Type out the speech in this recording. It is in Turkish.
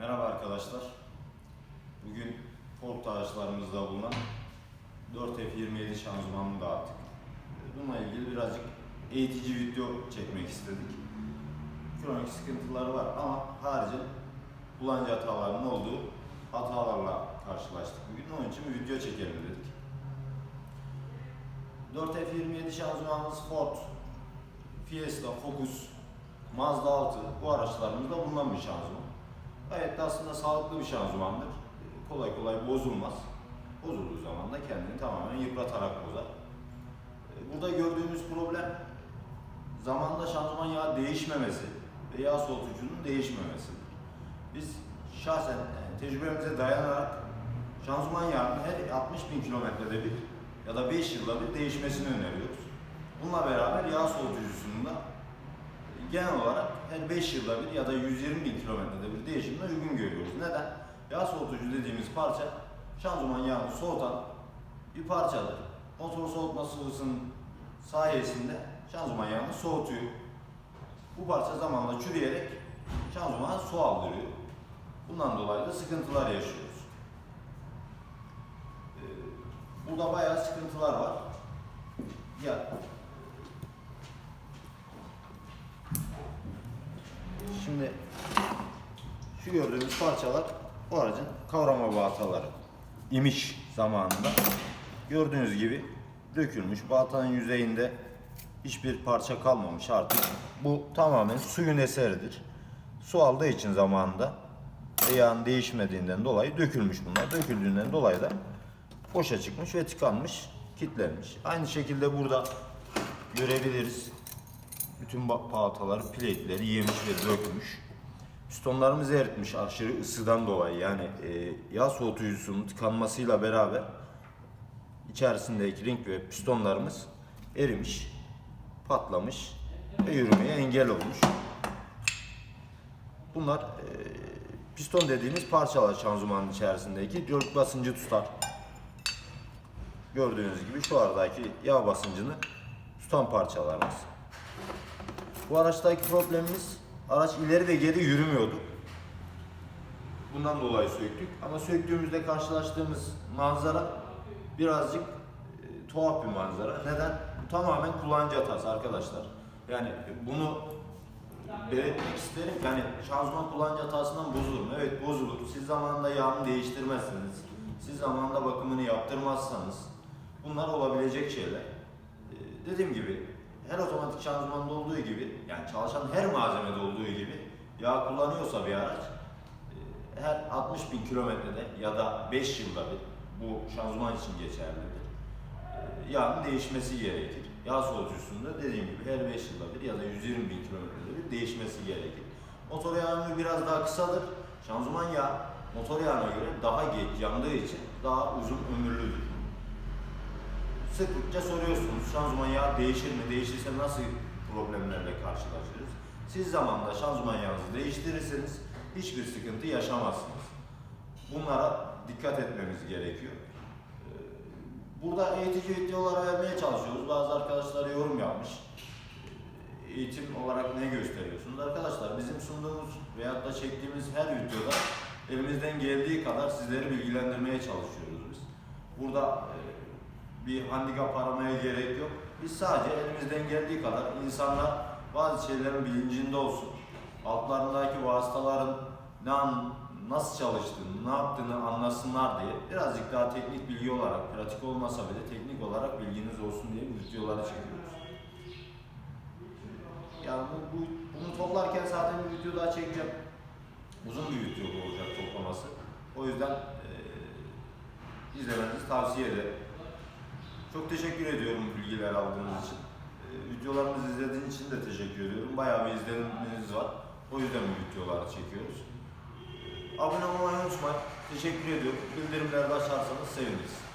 Merhaba arkadaşlar. Bugün Ford araçlarımızda bulunan 4F27 şanzımanını dağıttık. Bununla ilgili birazcık eğitici video çekmek istedik. Kronik sıkıntıları var ama harici kullanıcı hatalarının olduğu hatalarla karşılaştık. Bugün onun için bir video çekelim dedik. 4F27 şanzımanımız Ford, Fiesta, Focus, Mazda 6 bu araçlarımızda bulunan bir şanzıman. Gayet de aslında sağlıklı bir şanzımandır. Kolay kolay bozulmaz. Bozulduğu zaman da kendini tamamen yıpratarak bozar. Ee, Burada gördüğümüz problem zamanla şanzıman yağı değişmemesi ve yağ soğutucunun değişmemesidir. Biz şahsen e, tecrübemize dayanarak şanzıman yağının her 60 bin kilometrede bir ya da 5 yılda bir değişmesini öneriyoruz. Bununla beraber yağ soğutucusunun da genel olarak her 5 yılda bir ya da 120 bin kilometrede bir değişimine uygun görüyoruz. Neden? Yağ soğutucu dediğimiz parça şanzıman yağını soğutan bir parçadır. Motor soğutma sıvısının sayesinde şanzıman yağını soğutuyor. Bu parça zamanla çürüyerek şanzımana su aldırıyor. Bundan dolayı da sıkıntılar yaşıyoruz. Ee, Burada bayağı sıkıntılar var. Ya Şimdi şu gördüğünüz parçalar bu aracın kavrama balataları imiş zamanında. Gördüğünüz gibi dökülmüş. Baltanın yüzeyinde hiçbir parça kalmamış artık. Bu tamamen suyun eseridir. Su aldığı için zamanında yağın değişmediğinden dolayı dökülmüş bunlar. Döküldüğünden dolayı da boşa çıkmış ve tıkanmış, kilitlenmiş. Aynı şekilde burada görebiliriz. Bütün balataları, plekleri yemiş ve dökmüş. Pistonlarımız eritmiş aşırı ısıdan dolayı yani e, yağ soğutucusunun tıkanmasıyla beraber içerisindeki ring ve pistonlarımız erimiş, patlamış ve yürümeye engel olmuş. Bunlar e, piston dediğimiz parçalar şanzımanın içerisindeki dört basıncı tutar. Gördüğünüz gibi şu aradaki yağ basıncını tutan parçalarımız. Bu araçtaki problemimiz araç ileri ve geri yürümüyordu. Bundan dolayı söktük. Ama söktüğümüzde karşılaştığımız manzara birazcık e, tuhaf bir manzara. Neden? Bu tamamen kullanıcı hatası arkadaşlar. Yani bunu belirtmek isterim. Yani şanzıman kullanıcı hatasından bozulur mu? Evet bozulur. Siz zamanında yağını değiştirmezseniz, siz zamanında bakımını yaptırmazsanız bunlar olabilecek şeyler. Ee, dediğim gibi her otomatik şanzımanda olduğu gibi yani çalışan her malzemede olduğu gibi yağ kullanıyorsa bir araç e, her 60 bin kilometrede ya da 5 yılda bir bu şanzıman için geçerlidir. E, Yağın değişmesi gerekir. Yağ soğutucusunda dediğim gibi her 5 yılda bir ya da 120 bin kilometrede bir değişmesi gerekir. Motor yağı biraz daha kısadır. Şanzıman yağı motor yağına göre daha geç yandığı için daha uzun ömürlüdür. Sıklıkça soruyorsunuz şanzıman yağı değişir mi? Değişirse nasıl problemlerle karşılaşırız? Siz zamanında şanzıman yağınızı değiştirirseniz hiçbir sıkıntı yaşamazsınız. Bunlara dikkat etmemiz gerekiyor. Ee, Burada eğitici videolar vermeye çalışıyoruz. Bazı arkadaşlar yorum yapmış. Ee, Eğitim olarak ne gösteriyorsunuz? Arkadaşlar bizim sunduğumuz veyahut da çektiğimiz her videoda elimizden geldiği kadar sizleri bilgilendirmeye çalışıyoruz biz. Burada e, bir handikap aramaya gerek yok. Biz sadece elimizden geldiği kadar insanlar bazı şeylerin bilincinde olsun. Altlarındaki vasıtaların ne an, nasıl çalıştığını, ne yaptığını anlasınlar diye birazcık daha teknik bilgi olarak, pratik olmasa bile teknik olarak bilginiz olsun diye videoları çekiyoruz. Yani bu, bu, bunu toplarken zaten bir video daha çekeceğim. Uzun bir video olacak toplaması. O yüzden eee izlemenizi tavsiye ederim. Çok teşekkür ediyorum bilgiler aldığınız için. Ee, videolarımızı izlediğiniz için de teşekkür ediyorum. Bayağı bir izleniminiz var. O yüzden bu videoları çekiyoruz. Ee, abone olmayı unutmayın. Teşekkür ediyorum. Bildirimleri de açarsanız seviniriz.